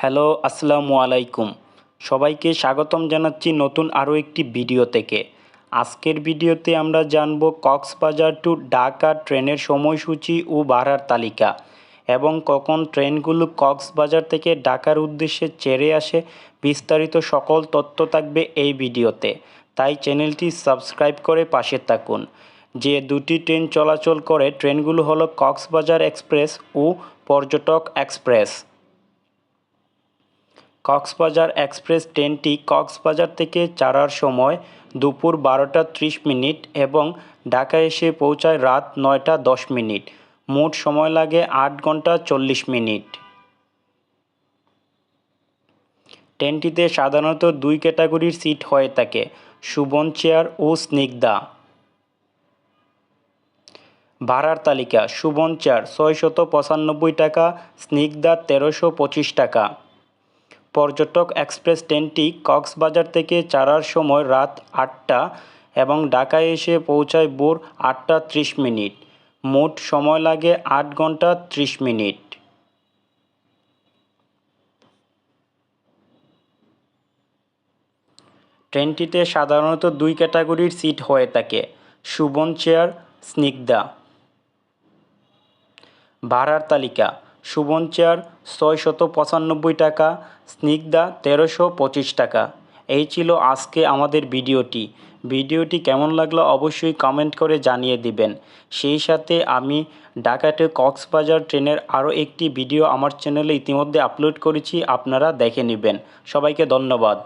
Hello, আসসালামু আলাইকুম। সবাইকে স্বাগতম জানাচ্ছি নতুন আরও একটি ভিডিও থেকে। আজকের ভিডিওতে আমরা জানব কক্সবাজার টু ঢাকা ট্রেনের সময়সূচি ও ভাড়ার তালিকা এবং কখন ট্রেনগুলো কক্সবাজার থেকে ঢাকার উদ্দেশ্যে ছেড়ে আসে বিস্তারিত সকল তথ্য থাকবে এই ভিডিওতে। তাই চ্যানেলটি সাবস্ক্রাইব করে পাশে থাকুন। যে দুটি ট্রেন চলাচল করে, ট্রেনগুলো হলো কক্সবাজার এক্সপ্রেস ও পর্যটক এক্সপ্রেস। কক্সবাজার এক্সপ্রেস ট্রেনটি কক্সবাজার থেকে ছাড়ার সময় দুপুর বারোটা ত্রিশ মিনিট এবং ঢাকা এসে পৌঁছায় রাত নয়টা দশ মিনিট। মোট সময় লাগে আট ঘণ্টা চল্লিশ মিনিট। ট্রেনটিতে সাধারণত দুই ক্যাটাগরির সিট হয়ে থাকে, সুবন চেয়ার ও স্নিগ্ধা। ভাড়ার তালিকা, সুবন চেয়ার ছয়শত পঁচানব্বই টাকা, স্নিগ্ধা তেরোশো পঁচিশ টাকা। পর্যটক এক্সপ্রেস ট্রেনটি কক্সবাজার থেকে ছাড়ার সময় রাত আটটা এবং ঢাকায় এসে পৌঁছায় ভোর আটটা ত্রিশ মিনিট। মোট সময় লাগে আট ঘণ্টা ত্রিশ মিনিট। ট্রেনটিতে সাধারণত দুই ক্যাটাগরির সিট হয়ে থাকে সুবন চেয়ার, স্নিগ্ধা। ভাড়ার তালিকা সুবন চেয়ার ছয়শত পঁচানব্বই টাকা, স্নিগ্ধা তেরোশো পঁচিশ টাকা। এই ছিল আজকে আমাদের ভিডিওটি। ভিডিওটি কেমন লাগল অবশ্যই কমেন্ট করে জানিয়ে দিবেন। সেই সাথে আমি ঢাকা টু কক্সবাজার ট্রেনের আরও একটি ভিডিও আমার চ্যানেলে ইতিমধ্যে আপলোড করেছি, আপনারা দেখে নেবেন। সবাইকে ধন্যবাদ।